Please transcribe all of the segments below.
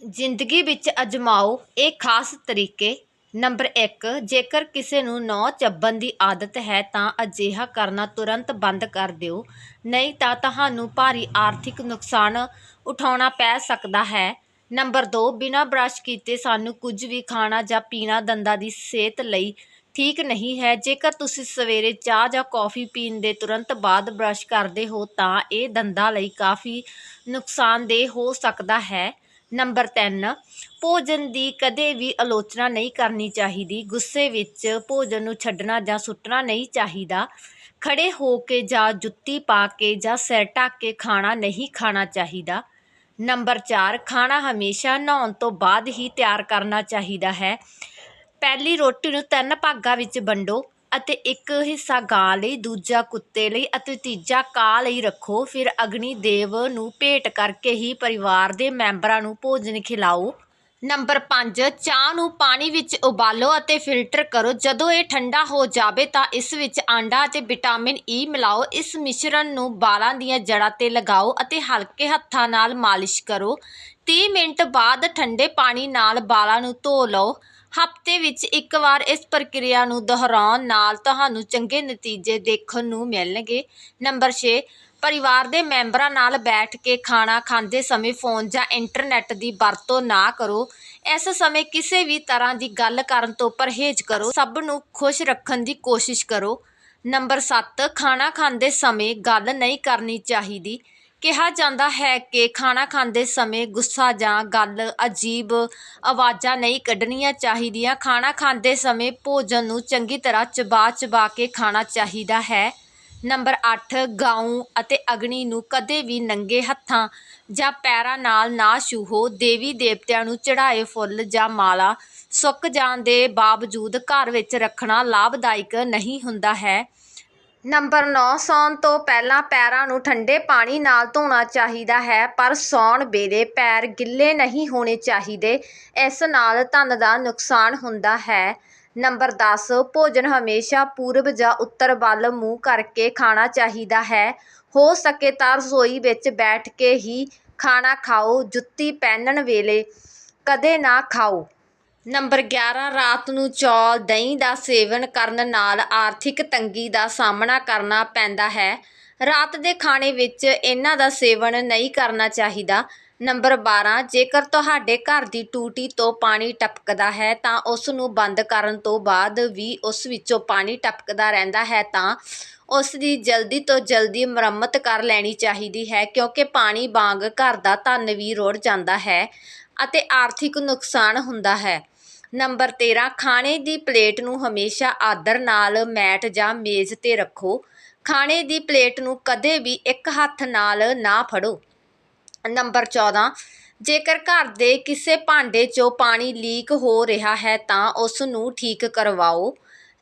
ਜ਼ਿੰਦਗੀ ਵਿੱਚ ਅਜਮਾਓ ਇਹ ਖਾਸ ਤਰੀਕੇ। ਨੰਬਰ ਇੱਕ, ਜੇਕਰ ਕਿਸੇ ਨੂੰ ਨਹੁੰ ਚੱਬਣ ਦੀ ਆਦਤ ਹੈ ਤਾਂ ਅਜਿਹਾ ਕਰਨਾ ਤੁਰੰਤ ਬੰਦ ਕਰ ਦਿਓ। ਨਹੀਂ ਤਾਂ ਤੁਹਾਨੂੰ ਭਾਰੀ ਆਰਥਿਕ ਨੁਕਸਾਨ ਉਠਾਉਣਾ ਪੈ ਸਕਦਾ ਹੈ। ਨੰਬਰ 2 ਬਿਨਾਂ ਬ੍ਰਸ਼ ਕੀਤੇ ਸਾਨੂੰ ਕੁਝ ਵੀ ਖਾਣਾ ਜਾਂ ਪੀਣਾ ਦੰਦਾਂ ਦੀ ਸਿਹਤ ਲਈ ਠੀਕ ਨਹੀਂ ਹੈ। ਜੇਕਰ ਤੁਸੀਂ ਸਵੇਰੇ ਚਾਹ ਜਾਂ ਕੌਫੀ ਪੀਣ ਦੇ ਤੁਰੰਤ ਬਾਅਦ ਬ੍ਰਸ਼ ਕਰਦੇ ਹੋ ਤਾਂ ਇਹ ਦੰਦਾਂ ਲਈ ਕਾਫੀ ਨੁਕਸਾਨਦੇਹ ਹੋ ਸਕਦਾ ਹੈ। ਨੰਬਰ 3 ਭੋਜਨ ਦੀ ਕਦੇ ਵੀ ਆਲੋਚਨਾ ਨਹੀਂ ਕਰਨੀ ਚਾਹੀਦੀ। ਗੁੱਸੇ ਵਿੱਚ ਭੋਜਨ ਨੂੰ ਛੱਡਣਾ ਜਾਂ ਸੁੱਟਣਾ ਨਹੀਂ ਚਾਹੀਦਾ। ਖੜੇ ਹੋ ਕੇ ਜਾਂ ਜੁੱਤੀ ਪਾ ਕੇ ਜਾਂ ਸਿਰ ਢੱਕ ਕੇ ਖਾਣਾ ਨਹੀਂ ਖਾਣਾ ਚਾਹੀਦਾ। ਨੰਬਰ 4 ਖਾਣਾ ਹਮੇਸ਼ਾ ਨਹਾਉਣ ਤੋਂ ਬਾਅਦ ਹੀ ਤਿਆਰ ਕਰਨਾ ਚਾਹੀਦਾ ਹੈ। ਪਹਿਲੀ ਰੋਟੀ ਨੂੰ ਤਿੰਨ ਭਾਗਾਂ ਵਿੱਚ ਵੰਡੋ। ਅਤੇ ਇੱਕ ਹਿੱਸਾ ਗਾਂ ਲਈ, ਦੂਜਾ ਕੁੱਤੇ ਲਈ ਅਤੇ ਤੀਜਾ ਕਾਂ ਲਈ ਰੱਖੋ। ਫਿਰ ਅਗਨੀ ਦੇਵ ਨੂੰ ਭੇਟ ਕਰਕੇ ਹੀ ਪਰਿਵਾਰ ਦੇ ਮੈਂਬਰਾਂ ਨੂੰ ਭੋਜਨ ਖਿਲਾਓ। ਨੰਬਰ 5 ਚਾਹ ਨੂੰ ਪਾਣੀ ਵਿੱਚ ਉਬਾਲੋ ਅਤੇ ਫਿਲਟਰ ਕਰੋ। ਜਦੋਂ ਇਹ ਠੰਡਾ ਹੋ ਜਾਵੇ ਤਾਂ ਇਸ ਵਿੱਚ ਆਂਡਾ ਅਤੇ ਵਿਟਾਮਿਨ ਈ ਮਿਲਾਓ। ਇਸ ਮਿਸ਼ਰਣ ਨੂੰ ਬਾਲਾਂ ਦੀਆਂ ਜੜ੍ਹਾਂ ਤੇ ਲਗਾਓ ਅਤੇ ਹਲਕੇ ਹੱਥਾਂ ਨਾਲ ਮਾਲਿਸ਼ ਕਰੋ। 30 ਮਿੰਟ ਬਾਅਦ ਠੰਡੇ ਪਾਣੀ ਨਾਲ ਬਾਲਾਂ ਨੂੰ ਧੋ ਲਓ। ਹਫ਼ਤੇ ਵਿੱਚ ਇੱਕ ਵਾਰ ਇਸ ਪ੍ਰਕਿਰਿਆ ਨੂੰ ਦੁਹਰਾਉਣ ਨਾਲ ਤੁਹਾਨੂੰ ਚੰਗੇ ਨਤੀਜੇ ਦੇਖਣ ਨੂੰ ਮਿਲਣਗੇ। ਨੰਬਰ 6 ਪਰਿਵਾਰ ਦੇ ਮੈਂਬਰਾਂ ਨਾਲ ਬੈਠ ਕੇ ਖਾਣਾ ਖਾਂਦੇ ਸਮੇਂ ਫੋਨ ਜਾਂ ਇੰਟਰਨੈਟ ਦੀ ਵਰਤੋਂ ਨਾ ਕਰੋ। ਇਸ ਸਮੇਂ ਕਿਸੇ ਵੀ ਤਰ੍ਹਾਂ ਦੀ ਗੱਲ ਕਰਨ ਤੋਂ ਪਰਹੇਜ਼ ਕਰੋ। ਸਭ ਨੂੰ ਖੁਸ਼ ਰੱਖਣ ਦੀ ਕੋਸ਼ਿਸ਼ ਕਰੋ। ਨੰਬਰ 7 ਖਾਣਾ ਖਾਂਦੇ ਸਮੇਂ ਗੱਲ ਨਹੀਂ ਕਰਨੀ ਚਾਹੀਦੀ। ਕਿਹਾ ਜਾਂਦਾ ਹੈ ਕਿ ਖਾਣਾ ਖਾਂਦੇ ਸਮੇਂ ਗੁੱਸਾ ਜਾਂ ਗੱਲ ਅਜੀਬ ਆਵਾਜ਼ਾਂ ਨਹੀਂ ਕੱਢਣੀਆਂ ਚਾਹੀਦੀਆਂ। ਖਾਣਾ ਖਾਂਦੇ ਸਮੇਂ ਭੋਜਨ ਨੂੰ ਚੰਗੀ ਤਰ੍ਹਾਂ ਚਬਾ ਚਬਾ ਕੇ ਖਾਣਾ ਚਾਹੀਦਾ ਹੈ। ਨੰਬਰ 8 ਗਾਉਂ ਅਤੇ ਅਗਨੀ ਨੂੰ ਕਦੇ ਵੀ ਨੰਗੇ ਹੱਥਾਂ ਜਾਂ ਪੈਰਾਂ ਨਾਲ ਨਾ ਛੂਹੋ। ਦੇਵੀ ਦੇਵਤਿਆਂ ਨੂੰ ਚੜਾਏ ਫੁੱਲ ਜਾਂ ਮਾਲਾ ਸੁੱਕ ਜਾਣ ਦੇ ਬਾਵਜੂਦ ਘਰ ਵਿੱਚ ਰੱਖਣਾ ਲਾਭਦਾਇਕ ਨਹੀਂ ਹੁੰਦਾ ਹੈ। ਨੰਬਰ 9 ਸੌਣ ਤੋਂ ਪਹਿਲਾਂ ਪੈਰਾਂ ਨੂੰ ਠੰਡੇ ਪਾਣੀ ਨਾਲ ਧੋਣਾ ਚਾਹੀਦਾ ਹੈ, ਪਰ ਸੌਣ ਵੇਲੇ ਪੈਰ ਗਿੱਲੇ ਨਹੀਂ ਹੋਣੇ ਚਾਹੀਦੇ। ਇਸ ਨਾਲ ਧਨ ਦਾ ਨੁਕਸਾਨ ਹੁੰਦਾ ਹੈ। ਨੰਬਰ ਦਸ, ਭੋਜਨ ਹਮੇਸ਼ਾ ਪੂਰਬ ਜਾਂ ਉੱਤਰ ਵੱਲ ਮੂੰਹ ਕਰਕੇ ਖਾਣਾ ਚਾਹੀਦਾ ਹੈ। ਹੋ ਸਕੇ ਤਾਂ ਰਸੋਈ ਵਿੱਚ ਬੈਠ ਕੇ ਹੀ ਖਾਣਾ ਖਾਓ। ਜੁੱਤੀ ਪਹਿਨਣ ਵੇਲੇ ਕਦੇ ਨਾ ਖਾਓ। ਨੰਬਰ 11 ਰਾਤ ਨੂੰ ਚੌਲ ਦਹੀਂ ਦਾ ਸੇਵਨ ਕਰਨ ਨਾਲ ਆਰਥਿਕ ਤੰਗੀ ਦਾ ਸਾਹਮਣਾ ਕਰਨਾ ਪੈਂਦਾ ਹੈ। ਰਾਤ ਦੇ ਖਾਣੇ ਵਿੱਚ ਇਹਨਾਂ ਦਾ ਸੇਵਨ ਨਹੀਂ ਕਰਨਾ ਚਾਹੀਦਾ। ਨੰਬਰ 12 ਜੇਕਰ ਤੁਹਾਡੇ ਘਰ ਦੀ ਟੂਟੀ ਤੋਂ ਪਾਣੀ ਟਪਕਦਾ ਹੈ ਤਾਂ ਉਸ ਨੂੰ ਬੰਦ ਕਰਨ ਤੋਂ ਬਾਅਦ ਵੀ ਉਸ ਵਿੱਚੋਂ ਪਾਣੀ ਟਪਕਦਾ ਰਹਿੰਦਾ ਹੈ ਤਾਂ ਉਸ ਦੀ ਜਲਦੀ ਤੋਂ ਜਲਦੀ ਮੁਰੰਮਤ ਕਰ ਲੈਣੀ ਚਾਹੀਦੀ ਹੈ ਕਿਉਂਕਿ ਪਾਣੀ ਵਾਂਗ ਘਰ ਦਾ ਧਨ ਵੀ ਰੁੜ ਜਾਂਦਾ ਹੈ ਅਤੇ ਆਰਥਿਕ ਨੁਕਸਾਨ ਹੁੰਦਾ ਹੈ। ਨੰਬਰ 13 ਖਾਣੇ ਦੀ ਪਲੇਟ ਨੂੰ ਹਮੇਸ਼ਾ ਆਦਰ ਨਾਲ ਮੈਟ ਜਾਂ ਮੇਜ਼ ਤੇ ਰੱਖੋ। ਖਾਣੇ ਦੀ ਪਲੇਟ ਨੂੰ ਕਦੇ ਵੀ ਇੱਕ ਹੱਥ ਨਾਲ ਨਾ ਫੜੋ। ਨੰਬਰ 14 ਜੇਕਰ ਘਰ ਦੇ ਕਿਸੇ ਭਾਂਡੇ 'ਚੋਂ ਪਾਣੀ ਲੀਕ ਹੋ ਰਿਹਾ ਹੈ ਤਾਂ ਉਸ ਨੂੰ ਠੀਕ ਕਰਵਾਓ।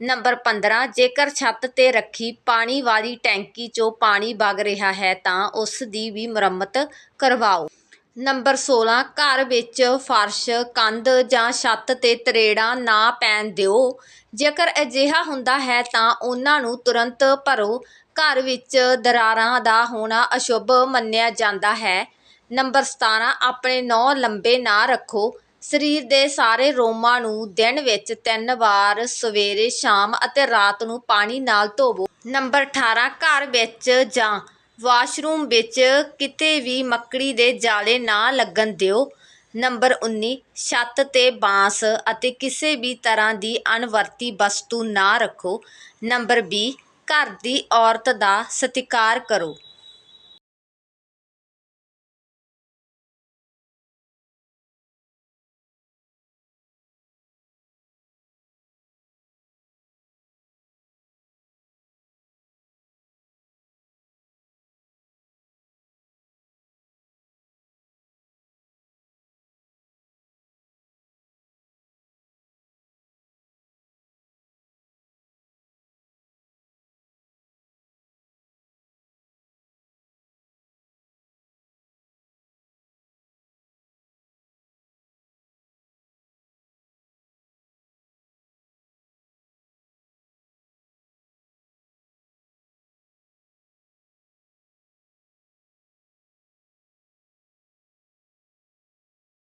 ਨੰਬਰ 15 ਜੇਕਰ ਛੱਤ ਤੇ ਰੱਖੀ ਪਾਣੀ ਵਾਲੀ ਟੈਂਕੀ 'ਚੋਂ ਪਾਣੀ ਵਗ ਰਿਹਾ ਹੈ ਤਾਂ ਉਸ ਦੀ ਵੀ ਮੁਰੰਮਤ ਕਰਵਾਓ। ਨੰਬਰ 16 ਘਰ ਵਿੱਚ ਫਰਸ਼, ਕੰਧ ਜਾਂ ਛੱਤ ਤੇ ਤਰੇੜਾਂ ਨਾ ਪੈਣ ਦਿਓ। ਜੇਕਰ ਅਜਿਹਾ ਹੁੰਦਾ ਹੈ ਤਾਂ ਉਹਨਾਂ ਨੂੰ ਤੁਰੰਤ ਭਰੋ। ਘਰ ਵਿੱਚ ਦਰਾਰਾਂ ਦਾ ਹੋਣਾ ਅਸ਼ੁਭ ਮੰਨਿਆ ਜਾਂਦਾ ਹੈ। ਨੰਬਰ 17 ਆਪਣੇ ਨਹੁੰ ਲੰਬੇ ਨਾ ਰੱਖੋ। ਸਰੀਰ ਦੇ ਸਾਰੇ ਰੋਮਾਂ ਨੂੰ ਦਿਨ ਵਿੱਚ ਤਿੰਨ ਵਾਰ ਸਵੇਰੇ, ਸ਼ਾਮ ਅਤੇ ਰਾਤ ਨੂੰ ਪਾਣੀ ਨਾਲ ਧੋਵੋ। ਨੰਬਰ 18 ਘਰ ਵਿੱਚ ਜਾਂ ਵਾਸ਼ਰੂਮ ਵਿੱਚ ਕਿਤੇ ਵੀ ਮੱਕੜੀ ਦੇ ਜਾਲੇ ਨਾ ਲੱਗਣ ਦਿਓ। ਨੰਬਰ 19 ਛੱਤ ਤੇ ਬਾਂਸ ਅਤੇ ਕਿਸੇ ਵੀ ਤਰ੍ਹਾਂ ਦੀ ਅਣਵਰਤੀ ਵਸਤੂ ਨਾ ਰੱਖੋ। ਨੰਬਰ ਵੀਹ ਘਰ ਦੀ ਔਰਤ ਦਾ ਸਤਿਕਾਰ ਕਰੋ।